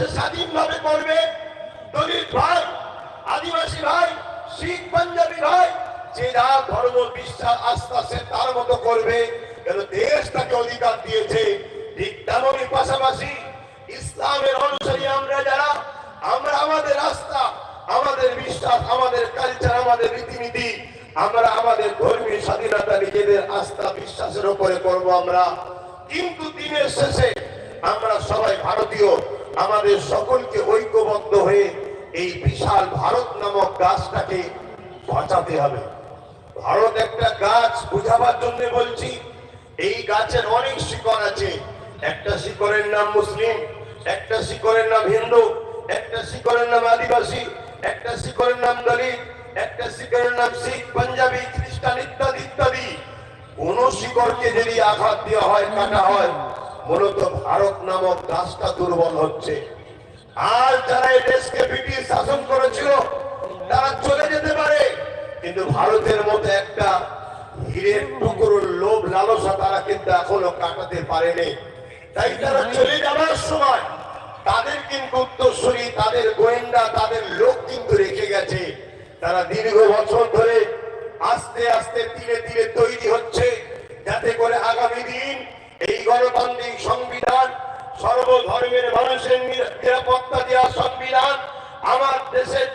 সে স্বাধীনভাবে করবে, দলিত ভাই, আদিবাসী ভাই, শিখ পাঞ্জাবি ভাই, যে যা ধর্ম, বিশ্বাস, আস্থা সে তার মতো করবে। কেন দেশ তাকে অধিকার দিয়েছে? ঠিক পাশাপাশি ইসলামের অনুসারী আমরা যারা, আমরা আমাদের রাস্তা, আমাদের বিশ্বাস, আমাদের কালচার আমাদের রীতিনীতি, আমরা আমাদের ধর্মীয় স্বাধীনতা নিজেদের আস্থা, বিশ্বাসের উপরে করব আমরা। কিন্তু দিনের শেষে আমরা সবাই ভারতীয় আমাদের সকলকে ঐক্যবদ্ধ হয়ে এই বিশাল ভারত নামক গাছটাকে বাঁচাতে হবে। ভারত একটা গাছ বুঝাবার জন্য বলছি, এই গাছের অনেক শিকড় আছে। একটা শিকড়ের নাম মুসলিম, একটা শিকড়ের নাম হিন্দু, একটা শিকড়ের নাম আদিবাসী, একটা শিকড়ের নাম দলিত, একটা শিকড়ের নাম শিখ, পাঞ্জাবি, খ্রিস্টান ইত্যাদি ইত্যাদি। কোন শিকড়কে যদি আঘাত দেওয়া হয়, কাটা হয় মূলত ভারত নামক গাছটা দুর্বল হচ্ছে। আর যারা এই দেশকে ব্রিটিশ শাসন করেছিল, তারা চলে যেতে পারে। কিন্তু ভারতের মতো একটা হীরের টুকরোর লোভ লালসা তারা কিন্তু এখনও কাটাতে পারেনি। তাই তারা চলে যাবার সময় তাদের কিন্তু উত্তরসূরি, তাদের গোয়েন্দা, তাদের লোক কিন্তু রেখে গেছে। তারা দীর্ঘ বছর ধরে আস্তে আস্তে, ধীরে ধীরে তৈরি হচ্ছে। যাতে করে আগামী দিন এই গণতান্ত্রিক সংবিধান সর্বধর্মের মানুষের নিরাপত্তা দেওয়া সংবিধান আমার দেশের